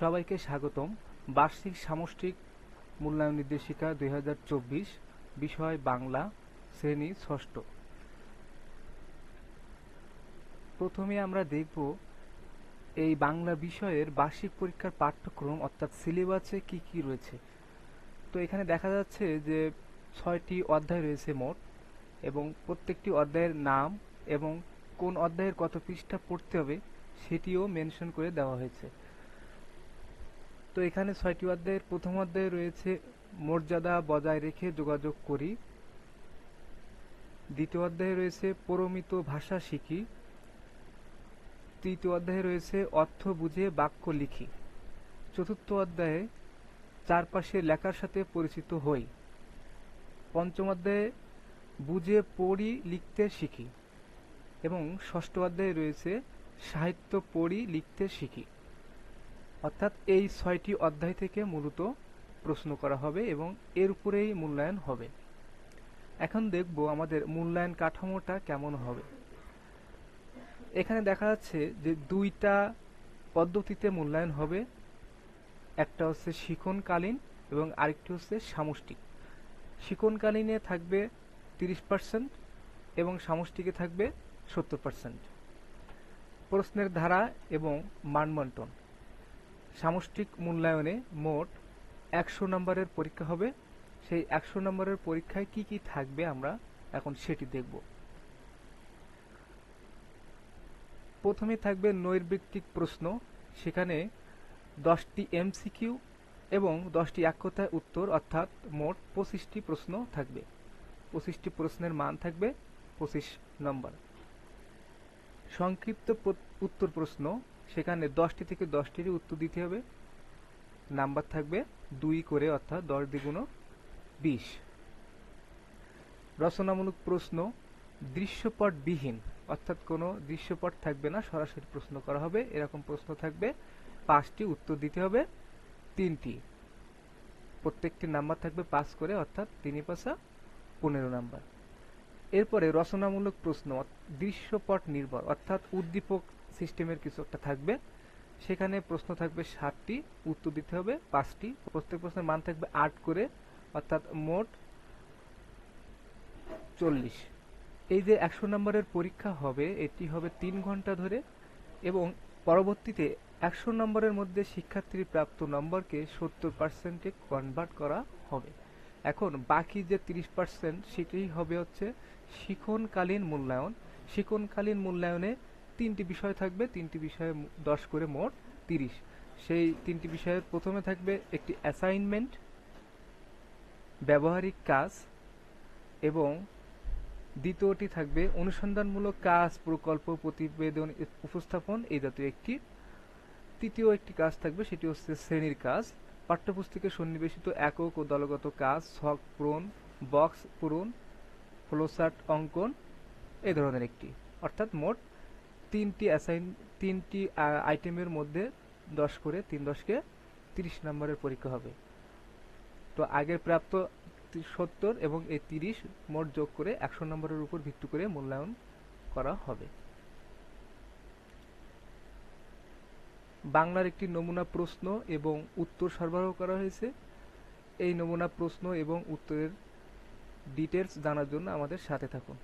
সবাইকে স্বাগতম। বার্ষিক সামষ্টিক মূল্যায়ন নির্দেশিকা দুই হাজার চব্বিশ, বিষয় বাংলা, শ্রেণি ষষ্ঠ। প্রথমে আমরা দেখব এই বাংলা বিষয়ের বার্ষিক পরীক্ষার পাঠ্যক্রম, অর্থাৎ সিলেবাসে কি কি রয়েছে। তো এখানে দেখা যাচ্ছে যে ছয়টি অধ্যায় রয়েছে মোট, এবং প্রত্যেকটি অধ্যায়ের নাম এবং কোন অধ্যায়ের কত পৃষ্ঠা পড়তে হবে সেটিও মেনশন করে দেওয়া হয়েছে। তো এখানে ছয়টি অধ্যায়ের প্রথম অধ্যায়ে রয়েছে মর্যাদা বজায় রেখে যোগাযোগ করি। দ্বিতীয় অধ্যায়ে রয়েছে পরমিত ভাষা শিখি। তৃতীয় অধ্যায়ে রয়েছে অর্থ বুঝে বাক্য লিখি। চতুর্থ অধ্যায়ে চারপাশে লেখার সাথে পরিচিত হই। পঞ্চম অধ্যায়ে বুঝে পড়ি লিখতে শিখি। এবং ষষ্ঠ অধ্যায়ে রয়েছে সাহিত্য পড়ি লিখতে শিখি। অর্থাৎ এই ছয়টি অধ্যায় থেকে মূলত প্রশ্ন করা হবে এবং এর উপরেই মূল্যায়ন হবে। এখন দেখব আমাদের মূল্যায়ন কাঠামোটা কেমন হবে। এখানে দেখা যাচ্ছে যে দুইটা পদ্ধতিতে মূল্যায়ন হবে। একটা হচ্ছে শিখনকালীন এবং আরেকটি হচ্ছে সামষ্টিক। শিখনকালীনে থাকবে তিরিশ পার্সেন্ট এবং সামষ্টিকে থাকবে সত্তর পার্সেন্ট। প্রশ্নের ধারা এবং মানবন্টন সামষ্টিক মূল্যায়নে মোট একশো নম্বরের পরীক্ষা হবে। সেই একশো নম্বরের পরীক্ষায় কি কি থাকবে আমরা এখন সেটি দেখব। প্রথমে থাকবে নৈর্ব্যক্তিক প্রশ্ন। সেখানে দশটি এমসিকিউ এবং দশটি এক কথায় উত্তর, অর্থাৎ মোট পঁচিশটি প্রশ্ন থাকবে। পঁচিশটি প্রশ্নের মান থাকবে পঁচিশ নম্বর। সংক্ষিপ্ত উত্তর প্রশ্ন। সেখানে দশটি থেকে দশটিরই উত্তর দিতে হবে। নাম্বার থাকবে দুই করে, অর্থাৎ দশ দ্বিগুণ বিশ। রচনামূলক প্রশ্ন দৃশ্যপট বিহীন অর্থাৎ কোনো দৃশ্যপট থাকবে না, সরাসরি প্রশ্ন করা হবে। এরকম প্রশ্ন থাকবে। পাঁচটি উত্তর দিতে হবে। তিনটি। প্রত্যেকটি নাম্বার থাকবে পাঁচ করে, অর্থাৎ তিনি পাশা পনেরো নাম্বার। এরপরে রচনামূলক প্রশ্ন, দৃশ্যপট নির্ভর, অর্থাৎ উদ্দীপক সিস্টেমের কিছু একটা থাকবে। সেখানে প্রশ্ন থাকবে ষাটটি উত্তর দিতে হবে পাঁচটি। প্রত্যেক প্রশ্নের মান থাকবে আট করে, অর্থাৎ মোট চল্লিশ। এই যে একশো নম্বরের পরীক্ষা হবে, এটি হবে তিন ঘণ্টা ধরে এবং পরবর্তীতে একশো নম্বরের মধ্যে শিক্ষার্থীর প্রাপ্ত নম্বরকে সত্তর পার্সেন্টে কনভার্ট করা হবে। এখন বাকি যে তিরিশ পার্সেন্ট সেটি হবে হচ্ছে শিখনকালীন মূল্যায়ন। শিখনকালীন মূল্যায়নে তিনটি বিষয় থাকবে, তিনটি বিষয়ে দশ করে মোট তিরিশ। সেই তিনটি বিষয়ের প্রথমে থাকবে একটি অ্যাসাইনমেন্ট ব্যবহারিক কাজ এবং দ্বিতীয়টি থাকবে অনুসন্ধানমূলক কাজ, প্রকল্প, প্রতিবেদন উপস্থাপন, এই জাতীয় একটি। তৃতীয় একটি কাজ থাকবে, সেটি হচ্ছে শ্রেণির কাজ। পাঠ্যপুস্তকে সন্নিবেশিত একক ও দলগত কাজ, ছক পূরণ, বক্স পূরণ, ফ্লোচার্ট অঙ্কন, এ ধরনের একটি। অর্থাৎ মোট তিনটি অ্যাসাইন তিনটি আইটেমের মধ্যে দশ করে তিন দশকে তিরিশ নম্বরের পরীক্ষা হবে। তো আগের প্রাপ্ত সত্তর এবং এই তিরিশ মোট যোগ করে একশো নম্বরের উপর ভিত্তি করে মূল্যায়ন করা হবে। বাংলার একটি নমুনা প্রশ্ন এবং উত্তর সরবরাহ করা হয়েছে। এই নমুনা প্রশ্ন এবং উত্তরের ডিটেলস জানার জন্য আমাদের সাথে থাকুন।